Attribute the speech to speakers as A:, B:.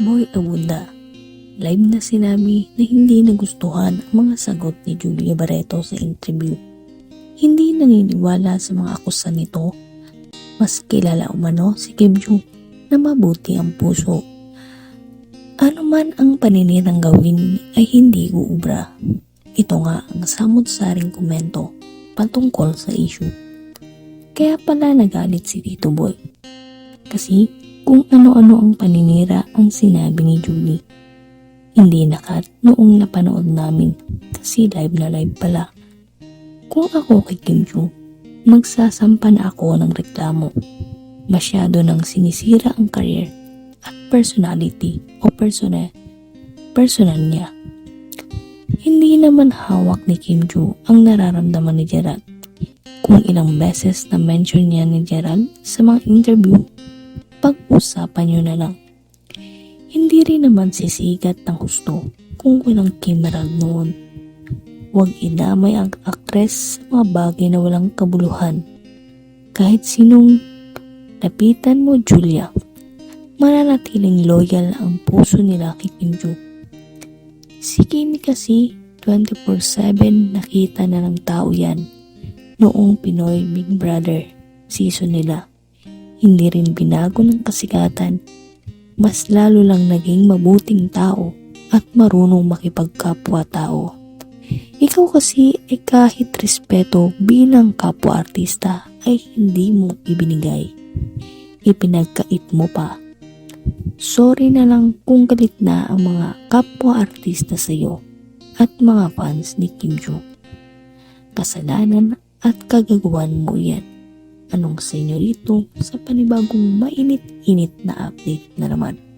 A: Boy Abunda. Live na sinabi na hindi nagustuhan ang mga sagot ni Julia Barreto sa interview. Hindi naniniwala sa mga akusan nito. Mas kilala umano si Kim Joo na mabuti ang puso. Ano man ang paninirang gawin ay hindi uubra. Ito nga ang samot-saring komento patungkol sa issue. Kaya pala nagalit si Tito Boy. Kasi kung ano-ano ang paninira ang sinabi ni Julie. Hindi nakat noong napanood namin kasi live na live pala. Kung ako kay Kim Joo, magsasampa na ako ng reklamo. Masyado nang sinisira ang career at personality o personal, personal niya. Hindi naman hawak ni Kim Joo ang nararamdaman ni Gerald. Kung ilang beses na mention niya ni Gerald sa mga interview, pag-usapan nyo na lang. Hindi rin naman sisigat ng gusto kung walang Kimeral noon. Huwag idamay ang aktres sa mga bagay na walang kabuluhan. Kahit sinong lapitan mo, Julia, mananatiling loyal ang puso nila kay Kim Joo. Si Kimi kasi 24-7 nakita na ng tao yan noong Pinoy Big Brother season nila. Hindi rin binago ng kasikatan. Mas lalo lang naging mabuting tao at marunong makipagkapwa-tao. Ikaw kasi ay kahit respeto bilang kapwa-artista ay hindi mo ibinigay. Ipinagkait mo pa. Sorry na lang kung galit na ang mga kapwa-artista sa iyo at mga fans ni Kim Joo. Kasalanan at kagagawan mo yan. Anong sa inyo rito sa panibagong mainit-init na update na naman?